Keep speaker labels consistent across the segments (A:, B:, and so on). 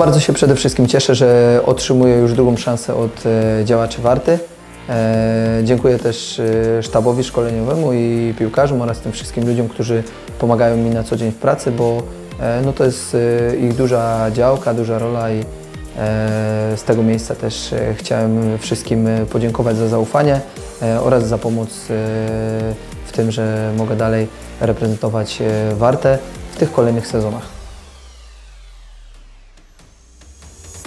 A: Bardzo się przede wszystkim cieszę, że otrzymuję już drugą szansę od e, działaczy Warty. E, Dziękuję też e, sztabowi szkoleniowemu i piłkarzom oraz tym wszystkim ludziom, którzy pomagają mi na co dzień w pracy, bo no to jest ich duża działka, duża rola i z tego miejsca też chciałem wszystkim podziękować za zaufanie oraz za pomoc w tym, że mogę dalej reprezentować Wartę w tych kolejnych sezonach.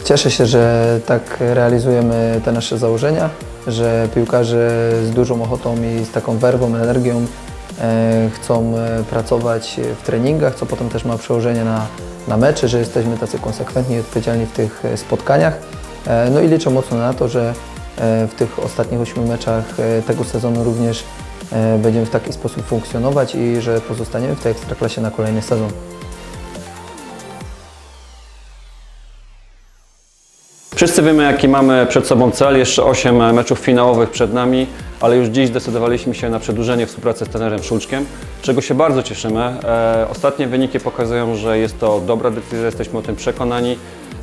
A: Cieszę się, że tak realizujemy te nasze założenia, że piłkarze z dużą ochotą i z taką werwą, energią e, chcą e, pracować w treningach, co potem też ma przełożenie na, na mecze, że jesteśmy tacy konsekwentni i odpowiedzialni w tych e, spotkaniach. No i liczę mocno na to, że w tych ostatnich ośmiu meczach tego sezonu również będziemy w taki sposób funkcjonować i że pozostaniemy w tej ekstraklasie na kolejny sezon.
B: Wszyscy wiemy, jaki mamy przed sobą cel. Jeszcze 8 meczów finałowych przed nami, ale już dziś zdecydowaliśmy się na przedłużenie współpracy z trenerem Szulczkiem, czego się bardzo cieszymy. E, ostatnie wyniki pokazują, że jest to dobra decyzja, jesteśmy o tym przekonani.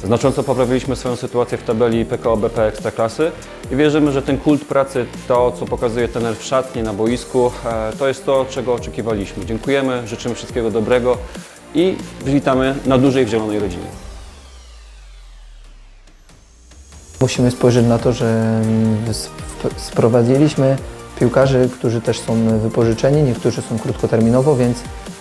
B: Znacząco poprawiliśmy swoją sytuację w tabeli PKO BP Ekstraklasy i wierzymy, że ten kult pracy, to co pokazuje trener w szatni, na boisku, e, to jest to, czego oczekiwaliśmy. Dziękujemy, życzymy wszystkiego dobrego i witamy na dłużej w Zielonej Rodzinie.
A: Musimy spojrzeć na to, że mm, sp- sprowadziliśmy piłkarzy, którzy też są wypożyczeni, niektórzy są krótkoterminowo, więc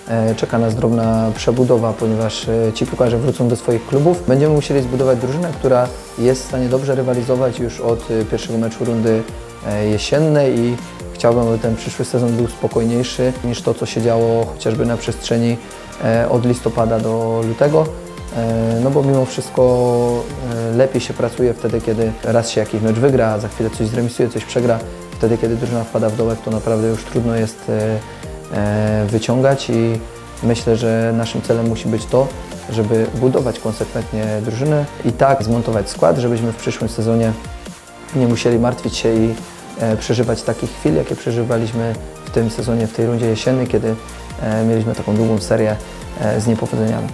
A: e, czeka nas drobna przebudowa, ponieważ e, ci piłkarze wrócą do swoich klubów. Będziemy musieli zbudować drużynę, która jest w stanie dobrze rywalizować już od e, pierwszego meczu rundy jesiennej i chciałbym, aby ten przyszły sezon był spokojniejszy niż to, co się działo chociażby na przestrzeni od listopada do lutego. E, No bo mimo wszystko e, lepiej się pracuje wtedy, kiedy raz się jakiś mecz wygra, za chwilę coś zremisuje, coś przegra. Wtedy, kiedy drużyna wpada w dołek, to naprawdę już trudno jest e, wyciągać i myślę, że naszym celem musi być to, żeby budować konsekwentnie drużynę i tak zmontować skład, żebyśmy w przyszłym sezonie nie musieli martwić się i przeżywać takich chwil, jakie przeżywaliśmy w tym sezonie, w tej rundzie jesiennej, kiedy mieliśmy taką długą serię z niepowodzeniami.